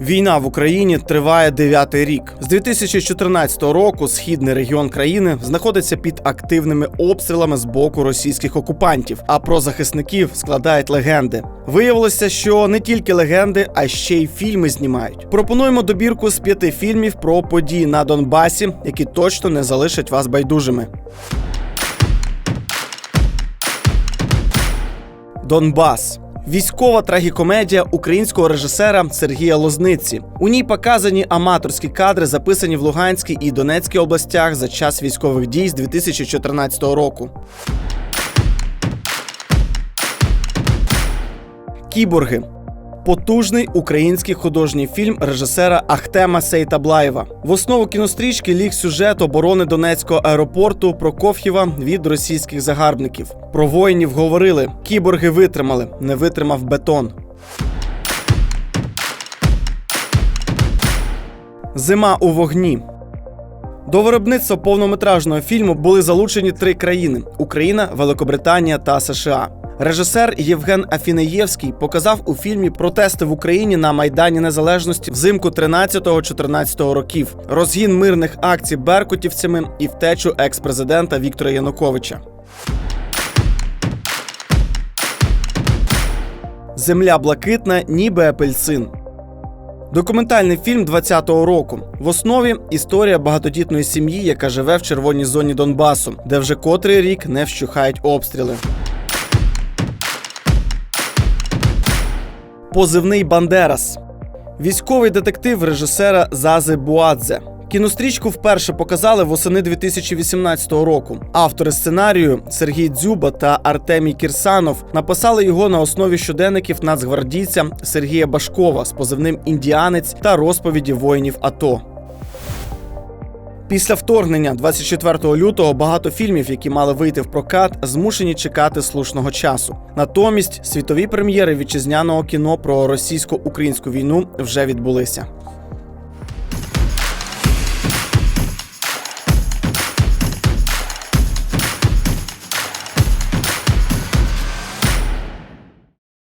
Війна в Україні триває дев'ятий рік. З 2014 року східний регіон країни знаходиться під активними обстрілами з боку російських окупантів. А про захисників складають легенди. Виявилося, що не тільки легенди, а ще й фільми знімають. Пропонуємо добірку з п'яти фільмів про події на Донбасі, які точно не залишать вас байдужими. Донбас. Військова трагікомедія українського режисера Сергія Лозниці. У ній показані аматорські кадри, записані в Луганській і Донецькій областях за час військових дій з 2014 року. Кіборги. Потужний український художній фільм режисера Ахтема Сейтаблаєва. В основу кінострічки ліг сюжет оборони Донецького аеропорту Прокоф'єва від російських загарбників. Про воїнів говорили: кіборги витримали, не витримав бетон. Зима у вогні. До виробництва повнометражного фільму були залучені три країни: Україна, Великобританія та США. Режисер Євген Афінеєвський показав у фільмі протести в Україні на Майдані Незалежності взимку 13-14 років, розгін мирних акцій беркутівцями і втечу екс-президента Віктора Януковича. Земля блакитна, ніби апельсин. Документальний фільм 20-го року. В основі історія багатодітної сім'ї, яка живе в червоній зоні Донбасу, де вже котрий рік не вщухають обстріли. Позивний Бандерас. Військовий детектив режисера Зази Буадзе. Кінострічку вперше показали восени 2018 року. Автори сценарію Сергій Дзюба та Артемій Кірсанов написали його на основі щоденників нацгвардійця Сергія Башкова з позивним Індіанець та розповіді воїнів АТО. Після вторгнення 24 лютого багато фільмів, які мали вийти в прокат, змушені чекати слушного часу. Натомість світові прем'єри вітчизняного кіно про російсько-українську війну вже відбулися.